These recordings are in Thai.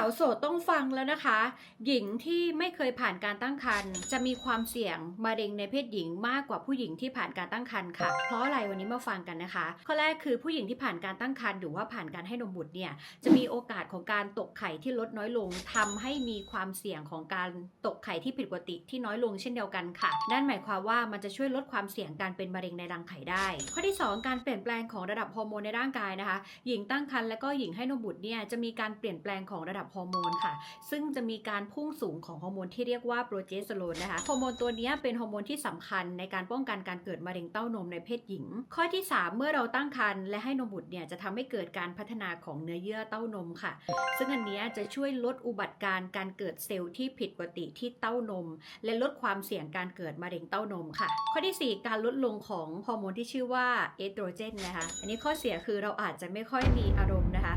าวโสดต้องฟังแล้วนะคะ หญิงที่ไม่เคยผ่านการตั้งครรภ์จะมีความเสี่ยงมะเร็งในเพศหญิงมากกว่าผู้หญิงที่ผ่านการตั้งครรภ์ค่ะ เพราะอะไรวันนี้มาฟังกันนะคะ ข้อแรกคือผู้หญิงที่ผ่านการตั้งครรภ์หรือว่าผ่านการให้นมบุตรเนี่ยจะมีโอกาสของการตกไข่ที่ลดน้อยลงทำให้มีความเสี่ยงของการตกไข่ที่ผิดปกติที่น้อยลงเช่นเดียวกันค่ะ นั่นหมายความว่ามันจะช่วยลดความเสี่ยงการเป็นมะเร็งในรังไข่ได้ ข้อที่สองการเปลี่ยนแปลงของระดับฮอร์โมนในร่างกายนะคะ หญิงตั้งครรภ์และก็หญิงให้นมบุตรเนี่ยจะมีการเปลี่ยนแปลงของระดับฮอร์โมนค่ะ ซึ่งจะมีการพุ่งสูงของฮอร์โมนที่เรียกว่าโปรเจสเตอโรนนะคะ ฮอร์โมนตัวนี้เป็นฮอร์โมนที่สำคัญในการป้องกันการเกิดมะเร็งเต้านมในเพศหญิง ข้อที่ 3 เมื่อเราตั้งครรภ์และให้นมบุตรเนี่ยจะทำให้เกิดการพัฒนาของเนื้อเยื่อเต้านมค่ะ ซึ่งอันนี้จะช่วยลดอุบัติการ์การเกิดเซลล์ที่ผิดปกติที่เต้านม และลดความเสี่ยงการเกิดมะเร็งเต้านมค่ะ ข้อทีสี่ 4 การลดลงของฮอร์โมนที่ชื่อว่าเอสโตรเจนนะคะ อันนี้ข้อเสียคือเราอาจจะไม่ค่อยมีอารมณ์นะคะ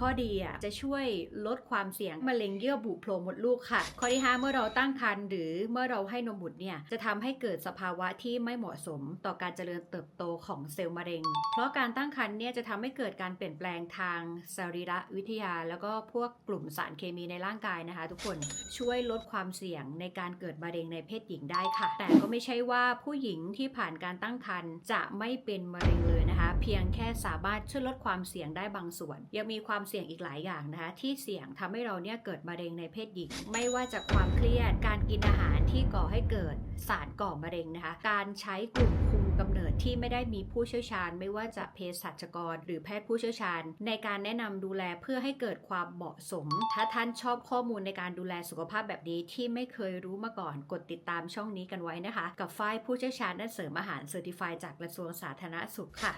ข้อดีอะจะช่วยลดความเสี่ยงมะเร็งเยื่อบุโพรงมดลูกค่ะ ข้อที่ 5 เมื่อเราตั้งครรภ์หรือเมื่อเราให้นมบุตรเนี่ยจะทำให้เกิดสภาวะที่ไม่เหมาะสมต่อการเจริญเติบโตของเซลล์มะเร็ง เพราะการตั้งครรภ์เนี่ยจะทำให้เกิดการเปลี่ยนแปลงทางสรีระวิทยา แล้วก็พวกกลุ่มสารเคมีในร่างกายนะคะ ทุกคนช่วยลดความเสี่ยงในการเกิดมะเร็งในเพศหญิงได้ค่ะ แต่ก็ไม่ใช่ว่าผู้หญิงที่ผ่านการตั้งครรภ์จะไม่เป็นมะเร็งเลยนะคะ เพียงแค่สามารถช่วยลดความเสี่ยงได้บางส่วน ยังมีความเสี่ยงอีกหลายอย่างนะคะ ที่เสี่ยงทำให้เราเนี่ยเกิดมะเร็งในเพศหญิง ไม่ว่าจากความเครียด การกินอาหารที่ก่อให้เกิดสารก่อมะเร็งนะคะ การใช้กลุ่มคุมกำเนิดที่ไม่ได้มีผู้เชี่ยวชาญ ไม่ว่าจะเภสัชกร หรือแพทย์ผู้เชี่ยวชาญ ในการแนะนำดูแลเพื่อให้เกิดความเหมาะสม ถ้าท่านชอบข้อมูลในการดูแลสุขภาพแบบนี้ที่ไม่เคยรู้มาก่อนกดติดตามช่องนี้กันไว้นะคะ กับฝ้ายผู้เชี่ยวชาญด้านเสริมอาหารเซอร์ติฟายจากกระทรวงสาธารณสุขค่ะ